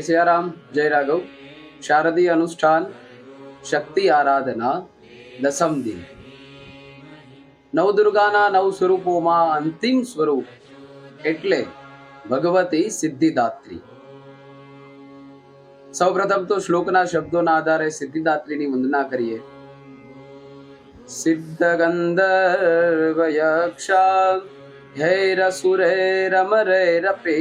સિયારામ, જય રાઘવ. શારદીય અનુષ્ઠાન, શક્તિ આરાધના, દસમ દિન. નવદુર્ગાના નવ સ્વરૂપોમાં અંતિમ સ્વરૂપ એટલે ભગવતી સિદ્ધિદાત્રી. સૌપ્રથમ તો શ્લોકના શબ્દોના આધારે સિદ્ધિદાત્રીની વંદના કરીએ. સિદ્ધગંધર્વયક્ષા, હૈરસુરૈરમરૈરપે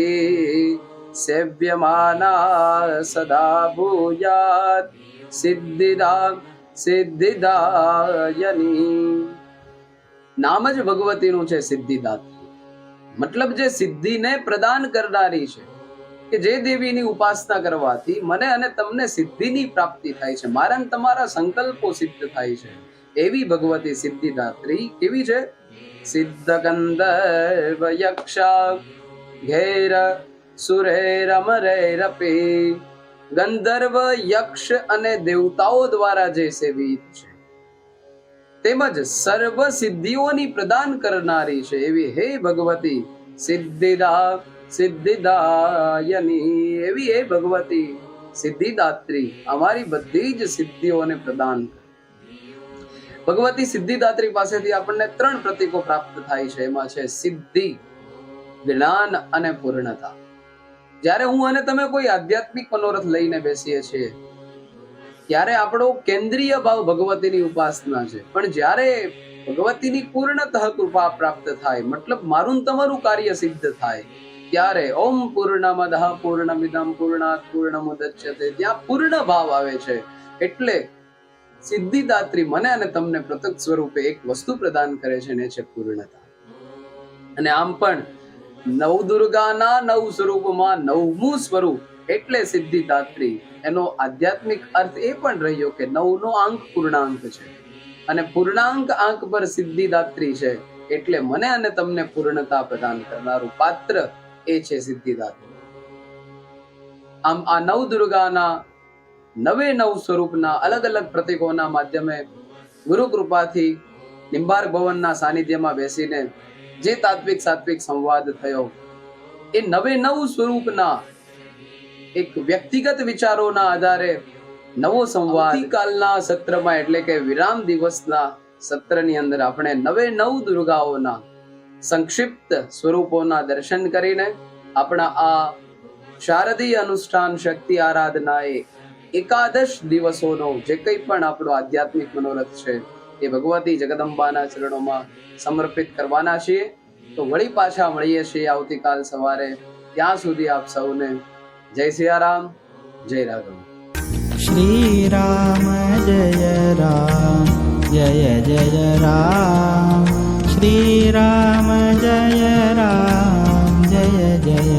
સેવ્યમાના સદા ભૂયાત સિદ્ધિદા સિદ્ધિદાયની નામ જ ભગવતીનું છે સિદ્ધિદાત્રી મતલબ જે સિદ્ધિને પ્રદાન કરનારી છે, કે જે દેવીની ઉપાસના કરવાથી મને અને તમને સિદ્ધિની પ્રાપ્તિ થાય છે, મારા તમારા સંકલ્પો સિદ્ધ થાય છે, એવી ભગવતી સિદ્ધિદાત્રી કેવી છે? સિદ્ધ ગંધર્વ યક્ષા ઘેર સુરેર અમરેરપે ગંધર્વ, યક્ષ અને દેવતાઓ દ્વારા જે સેવિત છે. તેમજ સર્વ સિદ્ધિઓની પ્રદાન કરનારી છે. એવી હે ભગવતી સિદ્ધિદા સિદ્ધિદાયની. એવી હે ભગવતી, સિદ્ધિદાત્રી, અમારી બધી જ સિદ્ધિઓને પ્રદાન ભગવતી સિદ્ધિદાત્રી પાસેથી આપણને ત્રણ પ્રતીકો પ્રાપ્ત થાય છે. એમાં છે સિદ્ધિ, જ્ઞાન અને પૂર્ણતા. જ્યારે હું અને તમે કોઈ આધ્યાત્મિક મનોરથ લઈને બેસીએ છીએ, ત્યારે આપણો કેન્દ્રીય ભાવ ભગવતીની ઉપાસના છે. પણ જ્યારે ભગવતીની પૂર્ણતઃ કૃપા પ્રાપ્ત થાય, મતલબ મારું તમારું કાર્ય સિદ્ધ થાય, ત્યારે ઓમ પૂર્ણમદઃ પૂર્ણમિદમ પૂર્ણાત પૂર્ણમુદચ્યતે, ત્યાં પૂર્ણ ભાવ આવે છે. એટલે સિદ્ધિદાત્રી મને અને તમને પ્રત્યક્ષ સ્વરૂપે એક વસ્તુ પ્રદાન કરે છે, ને છે પૂર્ણતા. અને આમ પણ નવદુર્ગાના નવ સ્વરૂપમાં નવમું સ્વરૂપ એટલે સિદ્ધિદાત્રી. એનો આધ્યાત્મિક અર્થ એ પણ રહ્યો કે નવનો આંક પૂર્ણાંક છે. અને પૂર્ણાંક આંક પર સિદ્ધિદાત્રી છે એટલે મને અને તમને પૂર્ણતા પ્રદાન કરનારું પાત્ર એ છે સિદ્ધિદાત્રી. આમ આ નવ દુર્ગાના નવે નવ સ્વરૂપના અલગ અલગ પ્રતીકોના માધ્યમે ગુરુ કૃપાથી નિંબાર ભવનના સાનિધ્યમાં બેસીને જે તાત્વિક સાત્વિક સંવાદ થયો, એ નવે નવ સ્વરૂપના એક વ્યક્તિગત વિચારોના આધારે નવો સંવાદ કાલના સત્રમાં એટલે કે વિરામ દિવસના સત્રની અંદર આપણે નવે નવ દુર્ગાઓના સંક્ષિપ્ત સ્વરૂપોના દર્શન કરીને આપણા આ શારદીય અનુષ્ઠાન શક્તિ આરાધના એ એકાદશ દિવસોનો જે કંઈ પણ આપણો આધ્યાત્મિક મનોરથ છે એ ભગવતી જગદંબાના ચરણોમાં સમર્પિત કરવાના છીએ. તો વળી પાછા મળીએ છીએ આવતીકાલ સવારે. ત્યાં સુધી આપ સૌને જય સિયારામ, જય રાઘવ શ્રી રામ જય રામ, જય જય રામ. શ્રી રામ જય રામ, જય જય